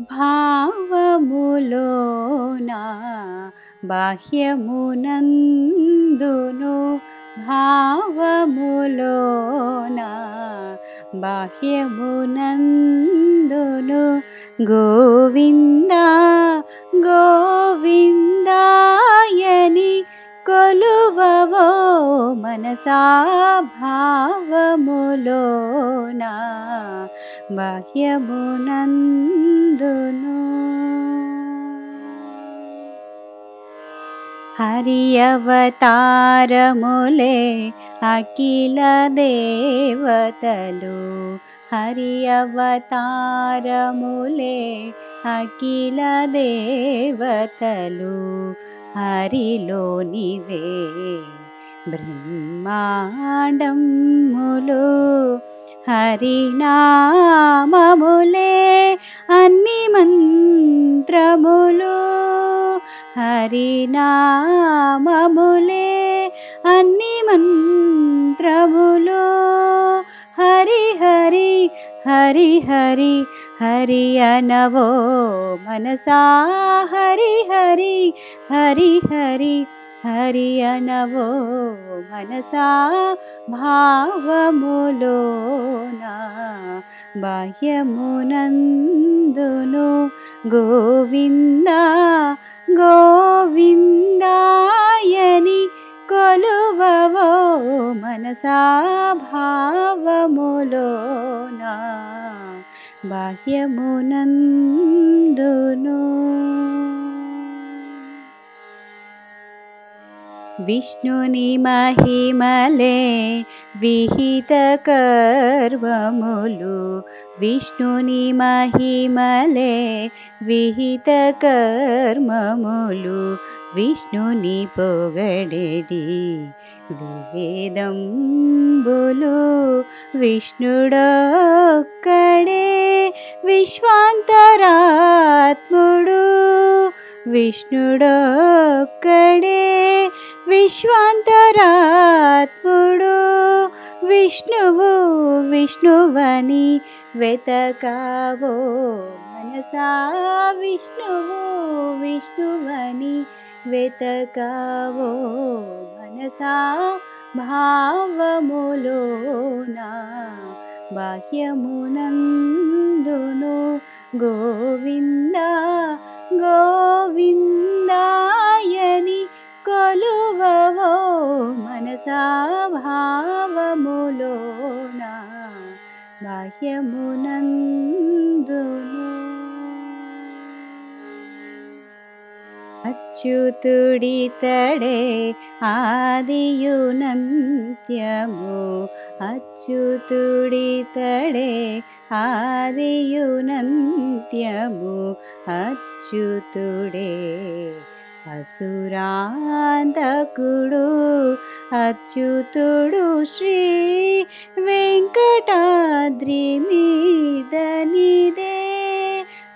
భావములోనా? బాహ్యమునందును భావములోనా? బాహ్యమునందును గోవింద గోవిందాయని కొలువవో మనసా భావములోనా? బాహ్యమునందును హరియవతారములే అఖిల దేవతలు హరియవతారములే అఖిల దేవతలు హరిలోనివే బ్రహ్మాండములు హరినామములే అన్ని మంత్రములు. హరినామములే అన్ని మంత్రములు. హరి హరి హరి హరి హరి అనవో మనసా. హరి హరి హరి హరి హరి అనవో మనసా భావములోన బాహ్యమునందును గోవింద గోవిందాయని కొలువవో మనసా భావములోన బాహ్యమునందును. विष्णुनिमहिमले विहितकर्वमुलु। विष्णुनिमहिमले विहितकर्ममुलु। विष्णुनि माहिमले विहित कर्ममुलु विश्वान्तरात्मुडु। विष्णुडोकडे విశ్వాంతరాత్ముడు. విష్ణువు విష్ణువని వెతకావో మనసా? విష్ణువు విష్ణువని వెతకావో మనసా? భావములోనా బాహ్యమునందును గోవిందా? గో బాహ్యమునందును అచ్యుతుడితడే ఆదియునంత్యము అచ్యుతుడితడే ఆదియునంత్యము అచ్యుతుడే అసురాంతకుడు అచ్యుతుడు శ్రీ వెంకటాద్రి మీదనిదే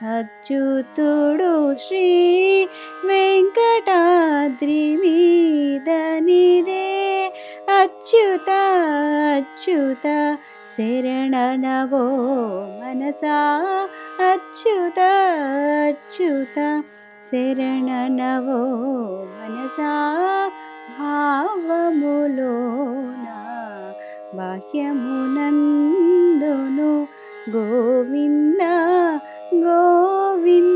అచ్యుతుడు శ్రీ వెంకటాద్రి మీదనిదే అచ్యుత అచ్యుత శరణనవో మనసా అచ్యుత అచ్యుత శరణనవో మనసా భావములోన బాహ్యమునంద గోవింద గోవిందాయని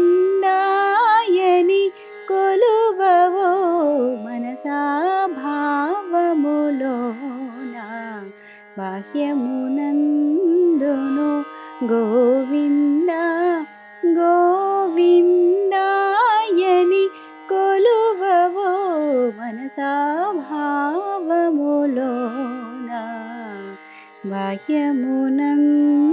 కొలువవో మనసా భావములోన. బాహ్యమునందును గోవింద గోవిందాయని కొలువవో మనసా భావములోన. బాహ్యమునందు